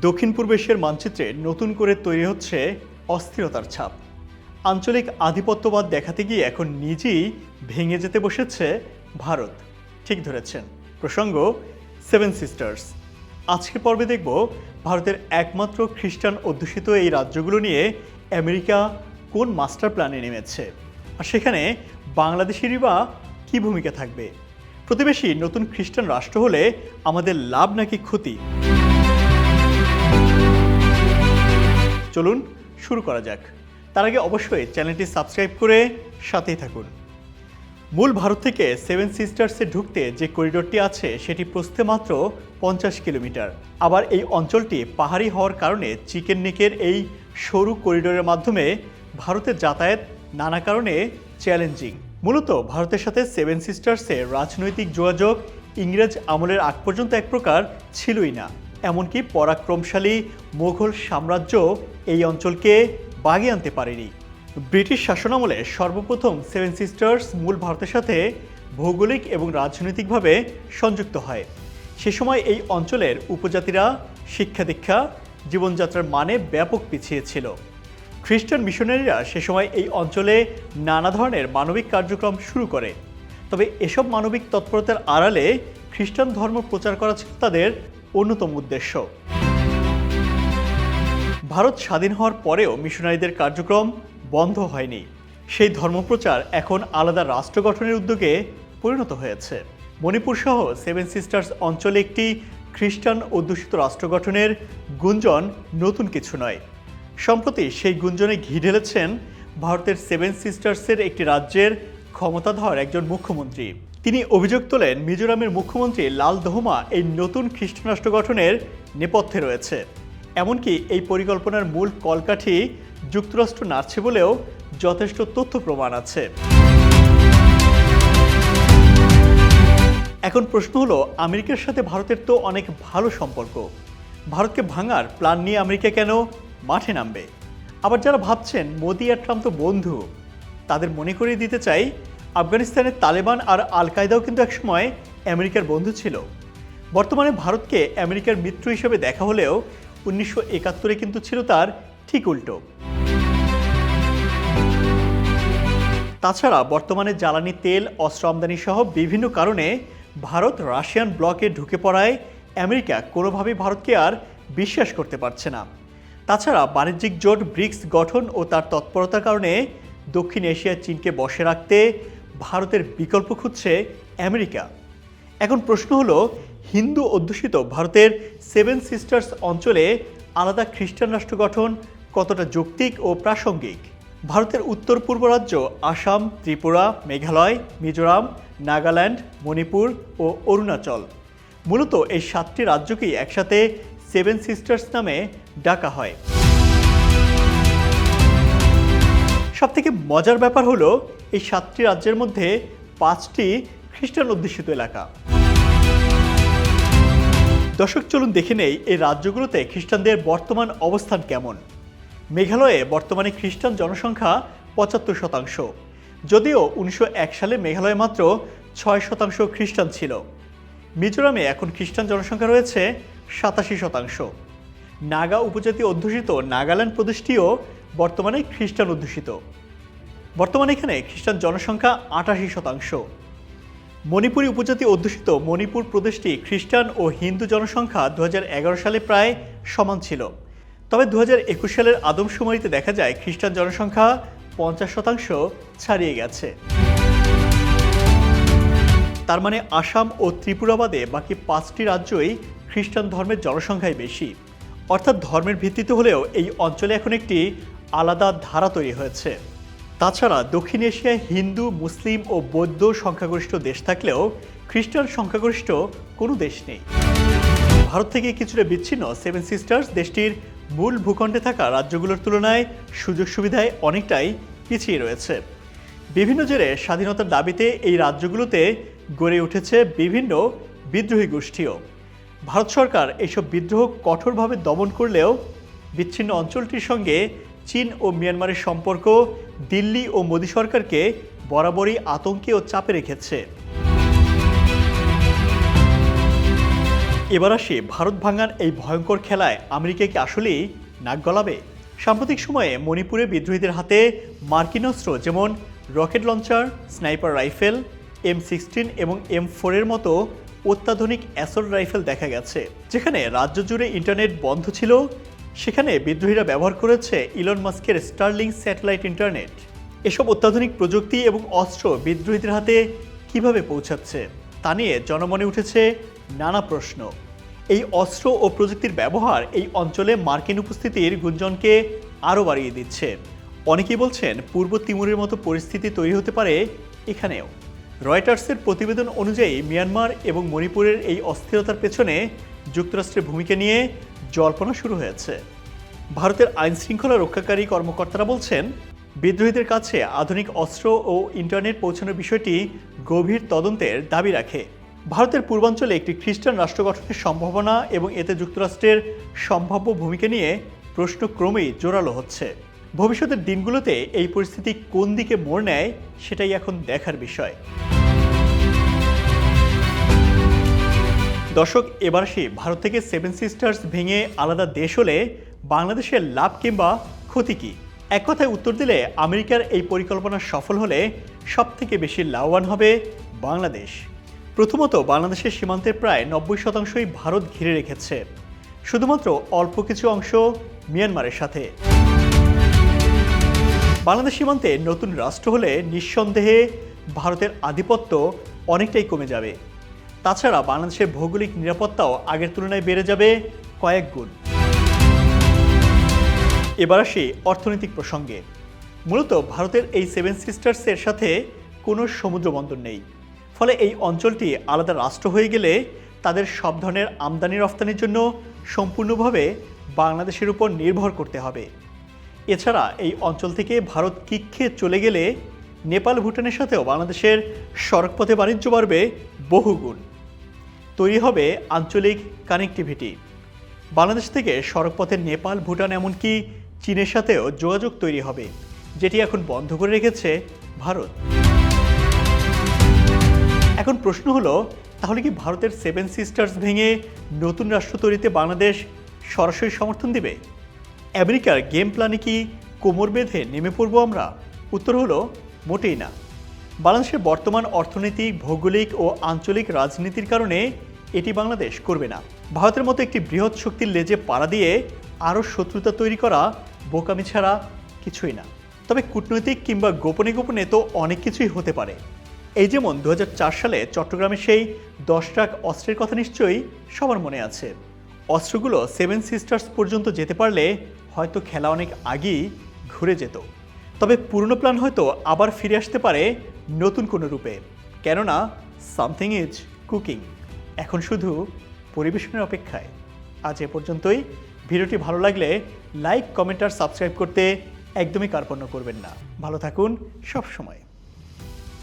দক্ষিণ পূর্ব এশিয়ার মানচিত্রে নতুন করে তৈরি হচ্ছে অস্থিরতার ছাপ। আঞ্চলিক আধিপত্যবাদ দেখাতে গিয়ে এখন নিজেই ভেঙে যেতে বসেছে ভারত। ঠিক ধরেছেন। প্রসঙ্গ সেভেন সিস্টার্স আজকের পর্বে দেখব ভারতের একমাত্র খ্রিস্টান অধ্যুষিত এই রাজ্যগুলো নিয়ে আমেরিকা কোন মাস্টার প্ল্যানে নেমেছে? আর সেখানে বাংলাদেশেরই বা কী ভূমিকা থাকবে? প্রতিবেশী নতুন খ্রিস্টান রাষ্ট্র হলে আমাদের লাভ নাকি ক্ষতি? চলুন শুরু করা যাক। তার আগে অবশ্যই চ্যানেলটি সাবস্ক্রাইব করে সাথেই থাকুন। মূল ভারত থেকে সেভেন সিস্টার্সে ঢুকতে যে করিডোরটি আছে, সেটি প্রস্থে মাত্র পঞ্চাশ কিলোমিটার। আবার এই অঞ্চলটি পাহাড়ি হওয়ার কারণে চিকেন নেকের এই সরু করিডোরের মাধ্যমে ভারতের যাতায়াত নানা কারণে চ্যালেঞ্জিং। মূলত ভারতের সাথে সেভেন সিস্টার্সের রাজনৈতিক যোগাযোগ ইংরেজ আমলের আগ পর্যন্ত এক প্রকার ছিলই না। এমনকি পরাক্রমশালী মোঘল সাম্রাজ্য এই অঞ্চলকে বাগিয়ে আনতে পারেনি। ব্রিটিশ শাসনামলে সর্বপ্রথম সেভেন সিস্টার্স মূল ভারতের সাথে ভৌগোলিক এবং রাজনৈতিকভাবে সংযুক্ত হয়। সে সময় এই অঞ্চলের উপজাতিরা শিক্ষা দীক্ষা, জীবনযাত্রার মানে ব্যাপক পিছিয়ে ছিল। খ্রিস্টান মিশনারিরা সে সময় এই অঞ্চলে নানা ধরনের মানবিক কার্যক্রম শুরু করে। তবে এসব মানবিক তৎপরতার আড়ালে খ্রিস্টান ধর্ম প্রচার করা ছিল তাদের অন্যতম উদ্দেশ্য। ভারত স্বাধীন হওয়ার পরেও মিশনারিদের কার্যক্রম বন্ধ হয়নি। সেই ধর্মপ্রচার এখন আলাদা রাষ্ট্র গঠনের উদ্যোগে পরিণত হয়েছে। মণিপুর সহ সেভেন সিস্টার্স অঞ্চলে একটি খ্রিস্টান অধ্যুষিত রাষ্ট্র গঠনের গুঞ্জন নতুন কিছু নয়। সম্প্রতি সেই গুঞ্জনে ঘি ঢেলেছেন ভারতের সেভেন সিস্টার্সের একটি রাজ্যের ক্ষমতাধর একজন মুখ্যমন্ত্রী। তিনি অভিযোগ তোলেন, মিজোরামের মুখ্যমন্ত্রী লাল দহমা এই নতুন খ্রিস্টান রাষ্ট্র গঠনের নেপথ্যে রয়েছে। এমনকি এই পরিকল্পনার মূল কলকাঠি যুক্তরাষ্ট্র নাড়ছে বলেও যথেষ্ট তথ্য প্রমাণ আছে। এখন প্রশ্ন হলো, আমেরিকার সাথে ভারতের তো অনেক ভালো সম্পর্ক। ভারতকে ভাঙার প্ল্যান নিয়ে আমেরিকা কেন মাঠে নামবে? আবার যারা ভাবছেন, মোদি আর ট্রাম্প তো বন্ধু, তাদের মনে করিয়ে দিতে চাই আফগানিস্তানের তালেবান আর আল কায়দাও কিন্তু একসময় আমেরিকার বন্ধু ছিল। বর্তমানে ভারতকে আমেরিকার মিত্র হিসেবে দেখা হলেও উনিশশো একাত্তরে কিন্তু ছিল তার ঠিক উল্টো। তাছাড়া বর্তমানে জ্বালানি তেল, অস্ত্র আমদানি সহ বিভিন্ন কারণে ভারত রাশিয়ান ব্লকে ঢুকে পড়ায় আমেরিকা কোনোভাবেই ভারতকে আর বিশ্বাস করতে পারছে না। তাছাড়া বাণিজ্যিক জোট ব্রিক্স গঠন ও তার তৎপরতার কারণে দক্ষিণ এশিয়ার চীনকে বসে রাখতে ভারতের বিকল্প খুঁজছে আমেরিকা। এখন প্রশ্ন হলো, হিন্দু অধ্যুষিত ভারতের সেভেন সিস্টার্স অঞ্চলে আলাদা খ্রিস্টান রাষ্ট্র গঠন কতটা যৌক্তিক ও প্রাসঙ্গিক? ভারতের উত্তর পূর্ব রাজ্য আসাম, ত্রিপুরা, মেঘালয়, মিজোরাম, নাগাল্যান্ড, মণিপুর ও অরুণাচল। মূলত এই সাতটি রাজ্যকেই একসাথে সেভেন সিস্টার্স নামে ডাকা হয়। সবথেকে মজার ব্যাপার হলো এই সাতটি রাজ্যের মধ্যে পাঁচটি খ্রিস্টান অধ্যুষিত এলাকা। দর্শক, চলুন দেখে নেই এই রাজ্যগুলোতে খ্রিস্টানদের বর্তমান অবস্থান কেমন। মেঘালয়ে বর্তমানে খ্রিস্টান জনসংখ্যা পঁচাত্তর শতাংশ। যদিও উনিশশো এক সালে মেঘালয়ে মাত্র ছয় শতাংশ খ্রিস্টান ছিল। মিজোরামে এখন খ্রিস্টান জনসংখ্যা রয়েছে সাতাশি শতাংশ। নাগা উপজাতি অধ্যুষিত নাগাল্যান্ড প্রদেশটিও বর্তমানে খ্রিস্টান অধ্যুষিত। বর্তমানে এখানে খ্রিস্টান জনসংখ্যা আটাশি শতাংশ। মণিপুরী উপজাতি অধ্যুষিত মণিপুর প্রদেশটি খ্রিস্টান ও হিন্দু জনসংখ্যা দু হাজার এগারো সালে প্রায় সমান ছিল। তবে দু হাজার একুশ সালের আদমশুমারিতে দেখা যায় খ্রিস্টান জনসংখ্যা পঞ্চাশ শতাংশ ছাড়িয়ে গেছে। তার মানে আসাম ও ত্রিপুরা বাদে বাকি পাঁচটি রাজ্যই খ্রিস্টান ধর্মের জনসংখ্যাই বেশি। অর্থাৎ ধর্মের ভিত্তিতে হলেও এই অঞ্চলে এখন একটি আলাদা ধারা তৈরি হয়েছে। তাছাড়া দক্ষিণ এশিয়ায় হিন্দু, মুসলিম ও বৌদ্ধ সংখ্যাগরিষ্ঠ দেশ থাকলেও খ্রিস্টান সংখ্যাগরিষ্ঠ কোনো দেশ নেই। ভারত থেকে কিছুটা বিচ্ছিন্ন সেভেন সিস্টার্স দেশটির মূল ভূখণ্ডে থাকা রাজ্যগুলোর তুলনায় সুযোগ সুবিধায় অনেকটাই পিছিয়ে রয়েছে। বিভিন্ন জেরে স্বাধীনতার দাবিতে এই রাজ্যগুলোতে গড়ে উঠেছে বিভিন্ন বিদ্রোহী গোষ্ঠীও। ভারত সরকার এইসব বিদ্রোহ কঠোরভাবে দমন করলেও বিচ্ছিন্ন অঞ্চলটির সঙ্গে চীন ও মিয়ানমারের সম্পর্ক দিল্লি ও মোদী সরকারকে বরাবরই আতঙ্কে ও চাপে রেখেছে। এবার আসি ভারত ভাঙার এই ভয়ঙ্কর খেলায় আমেরিকা কি আসলেই নাক গলাবে? সাম্প্রতিক সময়ে মণিপুরে বিদ্রোহীদের হাতে মার্কিন অস্ত্র যেমন rocket launcher, sniper rifle, M sixteen এবং এম ফোরের মতো অত্যাধুনিক অ্যাসল্ট রাইফেল দেখা গেছে, যেখানে রাজ্য জুড়ে ইন্টারনেট বন্ধ ছিল সেখানে বিদ্রোহীরা ব্যবহার করেছে ইলন মাস্কের স্টার্লিং স্যাটেলাইট ইন্টারনেট। এসব অত্যাধুনিক প্রযুক্তি এবং অস্ত্র বিদ্রোহীদের হাতে কীভাবে পৌঁছাচ্ছে, তা নিয়ে জনমনে উঠেছে নানা প্রশ্ন। এই অস্ত্র ও প্রযুক্তির ব্যবহার এই অঞ্চলে মার্কিন উপস্থিতির গুঞ্জনকে আরও বাড়িয়ে দিচ্ছে। অনেকেই বলছেন পূর্ব তিমুরের মতো পরিস্থিতি তৈরি হতে পারে এখানেও। রয়টার্সের প্রতিবেদন অনুযায়ী মিয়ানমার এবং মণিপুরের এই অস্থিরতার পেছনে যুক্তরাষ্ট্রের ভূমিকা নিয়ে জল্পনা শুরু হয়েছে। ভারতের আইন শৃঙ্খলা রক্ষাকারী কর্মকর্তারা বলছেন, বিদ্রোহীদের কাছে আধুনিক অস্ত্র ও ইন্টারনেট পৌঁছানোর বিষয়টি গভীর তদন্তের দাবি রাখে। ভারতের পূর্বাঞ্চলে একটি খ্রিস্টান রাষ্ট্র গঠনের সম্ভাবনা এবং এতে যুক্তরাষ্ট্রের সম্ভাব্য ভূমিকা নিয়ে প্রশ্ন ক্রমেই জোরালো হচ্ছে। ভবিষ্যতের দিনগুলোতে এই পরিস্থিতি কোন দিকে মোড় নেয়, সেটাই এখন দেখার বিষয়। দর্শক, এবার আসি ভারত থেকে সেভেন সিস্টার্স ভেঙে আলাদা দেশ হলে বাংলাদেশের লাভ কিংবা ক্ষতি কী? এক কথায় উত্তর দিলে আমেরিকার এই পরিকল্পনা সফল হলে সব থেকে বেশি লাভবান হবে বাংলাদেশ। প্রথমত, বাংলাদেশের সীমান্তের প্রায় নব্বই শতাংশই ভারত ঘিরে রেখেছে। শুধুমাত্র অল্প কিছু অংশ মিয়ানমারের সাথে। বাংলাদেশ সীমান্তে নতুন রাষ্ট্র হলে নিঃসন্দেহে ভারতের আধিপত্য অনেকটাই কমে যাবে। তাছাড়া বাংলাদেশের ভৌগোলিক নিরাপত্তাও আগের তুলনায় বেড়ে যাবে কয়েক গুণ। এবার আসি অর্থনৈতিক প্রসঙ্গে। মূলত ভারতের এই সেভেন সিস্টার্সের সাথে কোনো সমুদ্র বন্দর নেই। ফলে এই অঞ্চলটি আলাদা রাষ্ট্র হয়ে গেলে তাদের সব ধরনের আমদানি রফতানির জন্য সম্পূর্ণভাবে বাংলাদেশের উপর নির্ভর করতে হবে। এছাড়া এই অঞ্চল থেকে ভারত কিক্ষে চলে গেলে নেপাল, ভুটানের সাথেও বাংলাদেশের সড়কপথে বাণিজ্য বাড়বে বহুগুণ। তৈরি হবে আঞ্চলিক কানেক্টিভিটি। বাংলাদেশ থেকে সড়কপথে নেপাল, ভুটান এমনকি চীনের সাথেও যোগাযোগ তৈরি হবে, যেটি এখন বন্ধ করে রেখেছে ভারত। এখন প্রশ্ন হলো, তাহলে কি ভারতের সেভেন সিস্টার্স ভেঙে নতুন রাষ্ট্র তৈরিতে বাংলাদেশ সরাসরি সমর্থন দিবে? আমেরিকার গেম প্ল্যানে কি কোমর বেঁধে নেমে পড়ব আমরা? উত্তর হলো, মোটেই না। বাংলাদেশের বর্তমান অর্থনৈতিক, ভৌগোলিক ও আঞ্চলিক রাজনীতির কারণে এটি বাংলাদেশ করবে না। ভারতের মতো একটি বৃহৎ শক্তির লেজে পাড়া দিয়ে আরও শত্রুতা তৈরি করা বোকামি ছাড়া কিছুই না। তবে কূটনৈতিক কিংবা গোপনে গোপনে তো অনেক কিছুই হতে পারে। এই যেমন দু হাজার চার সালে চট্টগ্রামে সেই দশ ট্রাক অস্ত্রের কথা নিশ্চয়ই সবার মনে আছে। অস্ত্রগুলো সেভেন সিস্টার্স পর্যন্ত যেতে পারলে হয়তো খেলা অনেক আগেই ঘুরে যেত। তবে পুরনো প্ল্যান হয়তো আবার ফিরে আসতে পারে নতুন কোনো রূপে। কেননা সামথিং ইজ কুকিং এখন শুধু পরিবেশনের অপেক্ষায়। আজ এ পর্যন্তই। ভিডিওটি ভালো লাগলে লাইক কমেন্ট আর সাবস্ক্রাইব করতে একদমই কার্পণ্য করবেন না। ভালো থাকুন সব সময়